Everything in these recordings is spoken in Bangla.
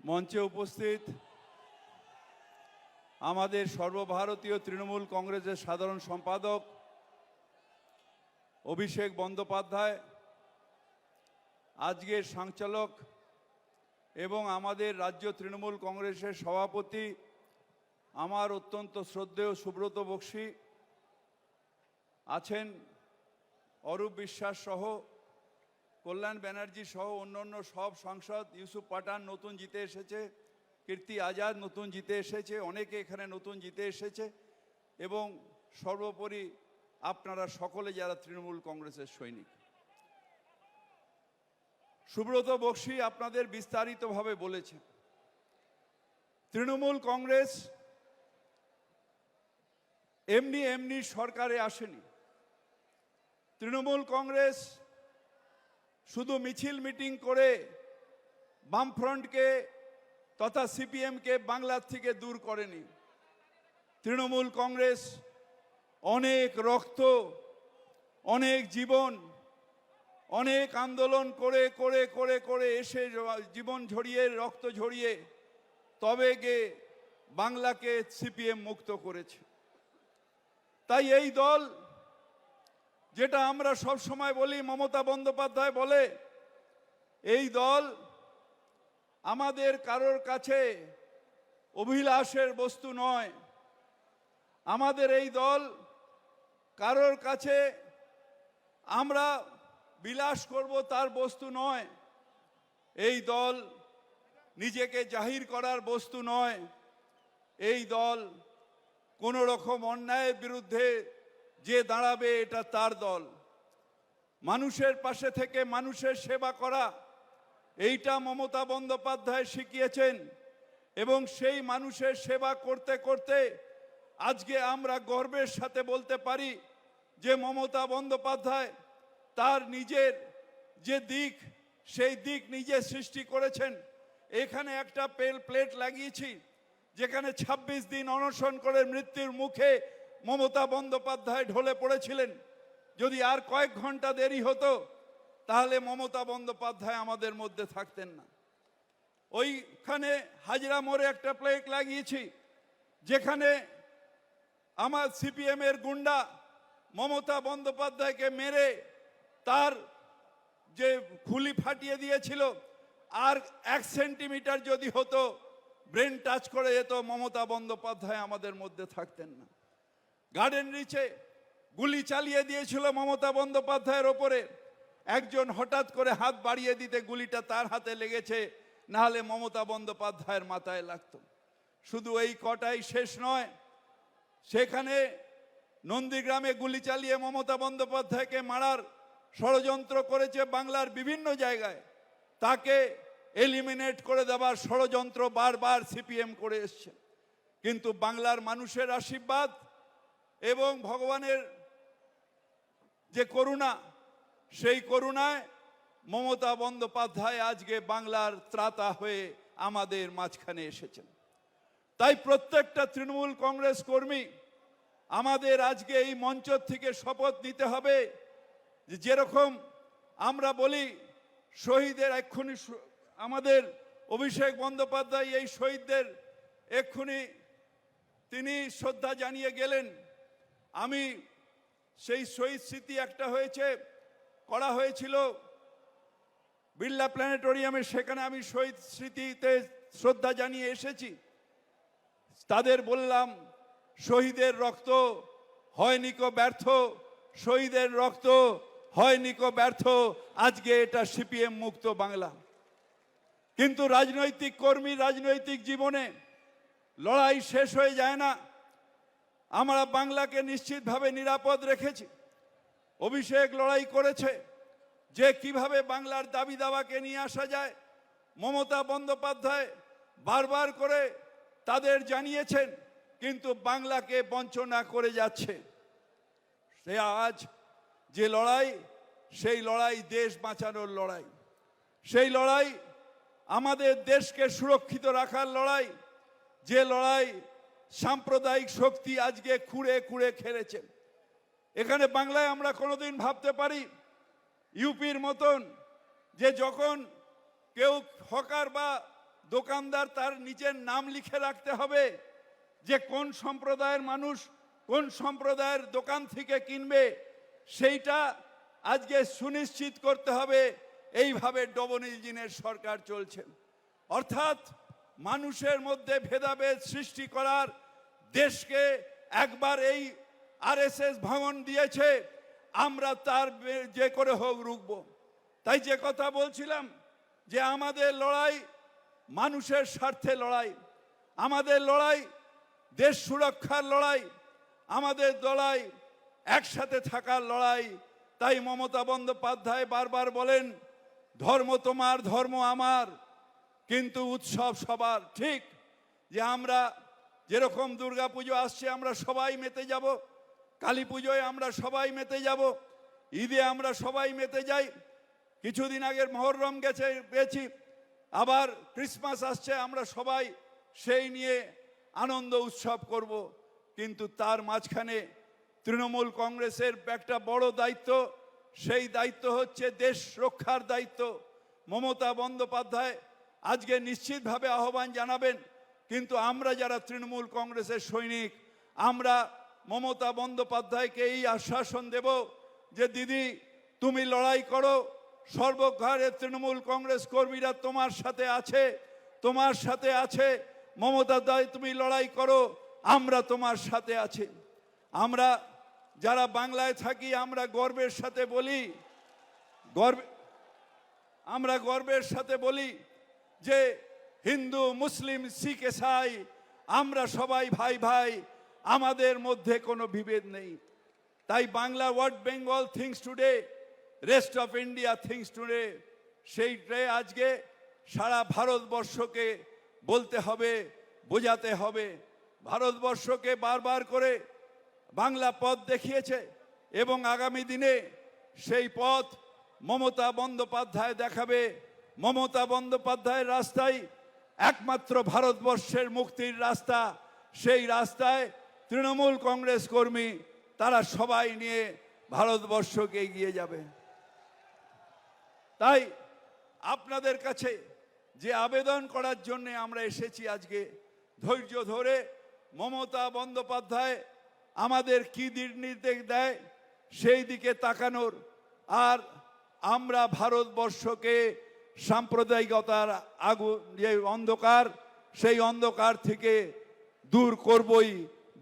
মঞ্চে উপস্থিত আমাদের সর্বভারতীয় তৃণমূল কংগ্রেসের সাধারণ সম্পাদক অভিষেক বন্দ্যোপাধ্যায়, আজকের সঞ্চালক এবং আমাদের রাজ্য তৃণমূল কংগ্রেসের সভাপতি, আমার অত্যন্ত শ্রদ্ধেয় সুব্রত বক্সী আছেন অরূপ বিশ্বাস সহ কল্যাণ ব্যানার্জি সহ অন্যান্য সব সাংসদ, ইউসুফ পাঠান নতুন জিতে এসেছে, কীর্তি আজাদ নতুন জিতে এসেছে, অনেকে এখানে নতুন জিতে এসেছে এবং সর্বোপরি আপনারা সকলে যারা তৃণমূল কংগ্রেসের সৈনিক। সুব্রত বক্সী আপনাদের বিস্তারিতভাবে বলেছেন, তৃণমূল কংগ্রেস এমনি এমনি সরকারে আসেনি। তৃণমূল কংগ্রেস শুধু মিছিল মিটিং করে বামফ্রন্টকে তথা সিপিএমকে বাংলার থেকে দূর করেনি। তৃণমূল কংগ্রেস অনেক রক্ত, অনেক জীবন, অনেক আন্দোলন করে করে করে করে এসে জীবন ঝরিয়ে, রক্ত ঝরিয়ে তবে গে বাংলাকে সিপিএম মুক্ত করেছে। তাই এই দল যেটা আমরা সব সময় বলি, মমতা বন্দ্যোপাধ্যায় বলে, এই দল আমাদের কারোর কাছে অভিলাষের বস্তু নয়। আমাদের এই দল কারোর কাছে আমরা বিলাস করব তার বস্তু নয়। এই দল নিজেকে জাহির করার বস্তু নয়। এই দল কোনো রকম অন্যায়ের বিরুদ্ধে যে দাঁড়াবে এটা তার দল। মানুষের পাশে থেকে মানুষের সেবা করা, এইটা মমতা বন্দ্যোপাধ্যায় শিখিয়েছেন এবং সেই মানুষের সেবা করতে করতে আজকে আমরা গর্বের সাথে বলতে পারি যে মমতা বন্দ্যোপাধ্যায় তার নিজের যে দিক, সেই দিক নিজে সৃষ্টি করেছেন। এখানে একটা পেল প্লেট লাগিয়েছি, যেখানে ২৬ দিন অনশন করে মৃত্যুর মুখে মমতা বন্দ্যোপাধ্যায় ঢলে পড়েছিলেন। যদি আর কয়েক ঘণ্টা দেরি হতো, তাহলে মমতা বন্দ্যোপাধ্যায় আমাদের মধ্যে থাকতেন না। ওইখানে হাজরা মোড়ে একটা প্লেট লাগিয়েছি, যেখানে আমার সিপিএম এর গুন্ডা মমতা বন্দ্যোপাধ্যায়কে মেরে তার যে খুলি ফাটিয়ে দিয়েছিল, আর এক সেন্টিমিটার যদি হতো, ব্রেন টাচ করে যেত, মমতা বন্দ্যোপাধ্যায় আমাদের মধ্যে থাকতেন না। গার্ডেন রিচে গুলি চালিয়ে দিয়েছিল মমতা বন্দ্যোপাধ্যায়ের ওপরে। একজন হঠাৎ করে হাত বাড়িয়ে দিতে গুলিটা তার হাতে লেগেছে, নাহলে মমতা বন্দ্যোপাধ্যায়ের মাথায় লাগতো। শুধু এই কটাই শেষ নয়, সেখানে নন্দীগ্রামে গুলি চালিয়ে মমতা বন্দ্যোপাধ্যায়কে মারার ষড়যন্ত্র করেছে বাংলার বিভিন্ন জায়গায়। তাকে এলিমিনেট করে দেওয়ার ষড়যন্ত্র বারবার সিপিএম করে এসছে। কিন্তু বাংলার মানুষের আশীর্বাদ এবং ভগবানের যে করুণা, সেই করুণায় মমতা বন্দ্যোপাধ্যায় আজকে বাংলার ত্রাতা হয়ে আমাদের মাঝখানে এসেছেন। তাই প্রত্যেকটা তৃণমূল কংগ্রেস কর্মী, আমাদের আজকে এই মঞ্চ থেকে শপথ নিতে হবে যেরকম আমরা বলি, শহীদের এক্ষুনি আমাদের অভিষেক বন্দ্যোপাধ্যায় এই শহীদদের এক্ষুনি তিনি শ্রদ্ধা জানিয়ে গেলেন। আমি সেই শহীদ স্মৃতি একটা হয়েছে, করা হয়েছিল বিড়লা প্ল্যানেটোরিয়ামে, সেখানে আমি শহীদ স্মৃতিতে শ্রদ্ধা জানিয়ে এসেছি। তাদের বললাম, শহীদের রক্ত হয়নি কো ব্যর্থ, শহীদের রক্ত হয়নি কো ব্যর্থ, আজকে এটা সিপিএম মুক্ত বাংলা। কিন্তু রাজনৈতিক কর্মী, রাজনৈতিক জীবনে লড়াই শেষ হয়ে যায় না। আমরা বাংলাকে নিশ্চিতভাবে নিরাপদ রেখেছি। অভিষেক লড়াই করেছে যে কীভাবে বাংলার দাবি দাওয়াকে নিয়ে আসা যায়। মমতা বন্দ্যোপাধ্যায় বারবার করে তাদের জানিয়েছেন, কিন্তু বাংলাকে বঞ্চনা করে যাচ্ছে। সে আজ যে লড়াই, সেই লড়াই দেশ বাঁচানোর লড়াই। সেই লড়াই আমাদের দেশকে সুরক্ষিত রাখার লড়াই, যে লড়াই সাম্প্রদায়িক শক্তি আজকে খুঁড়ে খুঁড়ে খেলেছেন। এখানে বাংলায় আমরা কোনোদিন ভাবতে পারি, ইউপির মতন যে যখন কেউ হকার বা দোকানদার তার নিজের নাম লিখে রাখতে হবে, যে কোন সম্প্রদায়ের মানুষ কোন সম্প্রদায়ের দোকান থেকে কিনবে, সেইটা আজকে সুনিশ্চিত করতে হবে। এইভাবে ডবল ইঞ্জিনের সরকার চলছে। অর্থাৎ মানুষের মধ্যে ভেদাভেদ সৃষ্টি করার দেশকে একবার এই আরএসএস ভাঙন দিয়েছে, আমরা তার যে করে হোক রুখব। তাই যে কথা বলছিলাম যে আমাদের লড়াই মানুষের স্বার্থে লড়াই, আমাদের লড়াই দেশ সুরক্ষার লড়াই, আমাদের লড়াই একসাথে থাকার লড়াই। তাই মমতা বন্দ্যোপাধ্যায় বারবার বলেন, ধর্ম তোমার, ধর্ম আমার। কিন্তু উৎসব সবার, ঠিক? যে আমরা যেরকম দুর্গা পুজো আসছে, আমরা সবাই মেতে যাব। কালী পুজোয় আমরা সবাই মেতে যাব। ঈদে আমরা সবাই মেতে যাই। কিছুদিন আগের মহরম গেছে, পেয়েছি। আবার ক্রিসমাস আসছে, আমরা সবাই সেই নিয়ে আনন্দ উৎসব করব। কিন্তু তার মাঝখানে তৃণমূল কংগ্রেসের একটা বড় দায়িত্ব, সেই দায়িত্ব হচ্ছে দেশ রক্ষার দায়িত্ব। মমতা বন্দ্যোপাধ্যায় আজকে নিশ্চিতভাবে আহ্বান জানাবেন, কিন্তু আমরা যারা তৃণমূল কংগ্রেসের সৈনিক, আমরা মমতা বন্দ্যোপাধ্যায়কে এই আশ্বাসন দেব যে, দিদি, তুমি লড়াই করো সর্বঘরে তৃণমূল কংগ্রেস কর্মীরা তোমার সাথে আছে, তোমার সাথে আছে, মমতা দায়, তুমি লড়াই করো, আমরা তোমার সাথে আছি। আমরা যারা বাংলায় থাকি, আমরা গর্বের সাথে বলি, গর্ব আমরা গর্বের সাথে বলি যে হিন্দু, মুসলিম, শিখ, এসাই, আমরা সবাই ভাই ভাই, আমাদের মধ্যে কোনো বিভেদ নেই। তাই Bangla what Bengal thinks today, rest of India thinks today সেইটাই আজকে সারা ভারতবর্ষকে বলতে হবে, বোঝাতে হবে। ভারতবর্ষকে বারবার করে বাংলা পথ দেখিয়েছে এবং আগামী দিনে সেই পথ মমতা বন্দ্যোপাধ্যায় দেখাবে। মমতা বন্দ্যোপাধ্যায়ের রাস্তায় একমাত্র ভারতবর্ষের মুক্তির রাস্তা। সেই রাস্তায় তৃণমূল কংগ্রেস কর্মী, তারা সবাই নিয়ে ভারতবর্ষকে এগিয়ে যাবে। তাই আপনাদের কাছে যে আবেদন করার জন্যে আমরা এসেছি আজকে, ধৈর্য ধরে মমতা বন্দ্যোপাধ্যায় আমাদের কি নির্দেশ দেয় সেই দিকে তাকানোর। আর আমরা ভারতবর্ষকে সাম্প্রদায়িকতার আগু, যে অন্ধকার, সেই অন্ধকার থেকে দূর করবই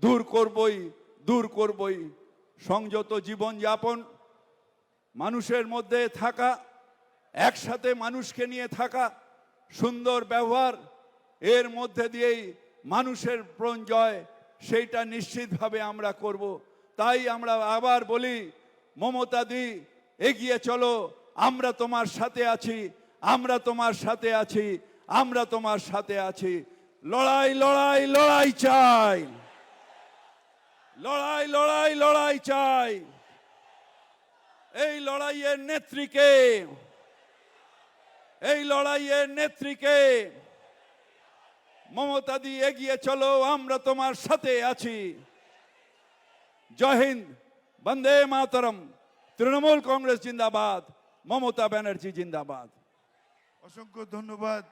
দূর করবই দূর করবই। সংযত জীবনযাপন মানুষের মধ্যে থাকা, একসাথে মানুষকে নিয়ে থাকা, সুন্দর ব্যবহার, এর মধ্যে দিয়েই মানুষের প্রাণ জয়, সেইটা নিশ্চিতভাবে আমরা করব। তাই আমরা আবার বলি, মমতা দি, এগিয়ে চলো, আমরা তোমার সাথে আছি। আমরা তোমার সাথে আছি, আমরা তোমার সাথে আছি। লড়াই লড়াই লড়াই চাই। লড়াই লড়াই লড়াই চাই। এই লড়াইয়ের নেত্রীকে, এই লড়াইয়ের নেত্রীকে, মমতা দি এগিয়ে চলো, আমরা তোমার সাথে আছি। জয় হিন্দ, বন্দে মাতরম, তৃণমূল কংগ্রেস জিন্দাবাদ, মমতা ব্যানার্জি জিন্দাবাদ। অসংখ্য ধন্যবাদ